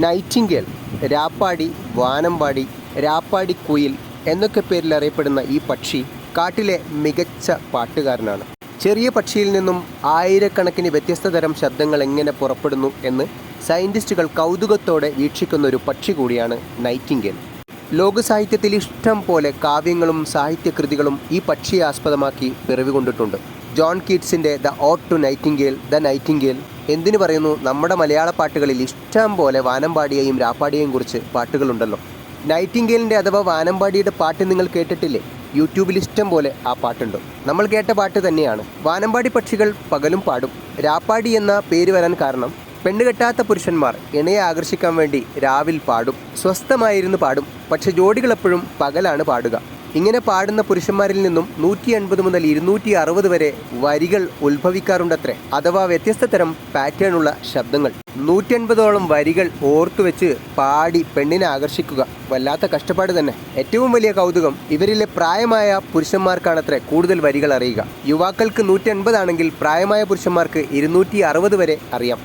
Nightingale രാപ്പാടി വാനമ്പാടി രാപ്പാടി കുയിൽ എന്നൊക്കെ പേരിൽ അറിയപ്പെടുന്ന ഈ പക്ഷി കാട്ടിലെ മികച്ച പാട്ടുകാരനാണ്. ചെറിയ പക്ഷിയിൽ നിന്നും ആയിരക്കണക്കിന് വ്യത്യസ്ത തരം ശബ്ദങ്ങൾ എങ്ങനെ പുറപ്പെടുന്നു എന്ന് സയന്റിസ്റ്റുകൾ കൗതുകത്തോടെ വീക്ഷിക്കുന്ന ഒരു പക്ഷി കൂടിയാണ് നൈറ്റിംഗേൽ. ലോകസാഹിത്യത്തിൽ ഇഷ്ടം പോലെ കാവ്യങ്ങളും സാഹിത്യകൃതികളും ഈ പക്ഷിയെ ആസ്പദമാക്കി പിറവികൊണ്ടിട്ടുണ്ട്. John കീറ്റ്സിന്റെ the ode to nightingale the nightingale എന്തിനു പറയുന്നു? നമ്മുടെ മലയാള പാട്ടുകളിൽ ഇഷ്ടം പോലെ വാനമ്പാടിയെയും രാപ്പാടിയെയും കുറിച്ച് പാട്ടുകളുണ്ടല്ലോ. നൈറ്റിംഗേലിന്റെ അഥവാ വാനമ്പാടിയുടെ പാട്ട് നിങ്ങൾ കേട്ടിട്ടില്ലേ? യൂട്യൂബിൽ ഇഷ്ടം പോലെ ആ പാട്ടുണ്ട്. നമ്മൾ കേട്ട പാട്ട് തന്നെയാണ്. വാനമ്പാടി പക്ഷികൾ പകലും പാടും. രാപ്പാടി എന്ന പേര് വരാൻ കാരണം പെണ്ണ് കെട്ടാത്ത പുരുഷന്മാർ ഇണയെ ആകർഷിക്കാൻ വേണ്ടി രാവിൽ പാടും. സ്വസ്ഥമായിരുന്നു പാടും. പക്ഷെ ജോഡികളെപ്പോഴും പകലാണ് പാടുക. ഇങ്ങനെ പാടുന്ന പുരുഷന്മാരിൽ നിന്നും നൂറ്റി എൺപത് മുതൽ ഇരുന്നൂറ്റി അറുപത് വരെ വരികൾ ഉത്ഭവിക്കാറുണ്ടത്രേ. അഥവാ വ്യത്യസ്ത തരം പാറ്റേൺ ഉള്ള ശബ്ദങ്ങൾ. നൂറ്റി എൺപതോളം വരികൾ ഓർത്തുവെച്ച് പാടി പെണ്ണിനെ ആകർഷിക്കുക. വല്ലാത്ത കഷ്ടപ്പാട് തന്നെ. ഏറ്റവും വലിയ കൗതുകം ഇവരിലെ പ്രായമായ പുരുഷന്മാർക്കാണത്രേ കൂടുതൽ വരികൾ അറിയുക. യുവാക്കൾക്ക് നൂറ്റി എൺപതാണെങ്കിൽ പ്രായമായ പുരുഷന്മാർക്ക് ഇരുന്നൂറ്റി അറുപത് വരെ അറിയാം.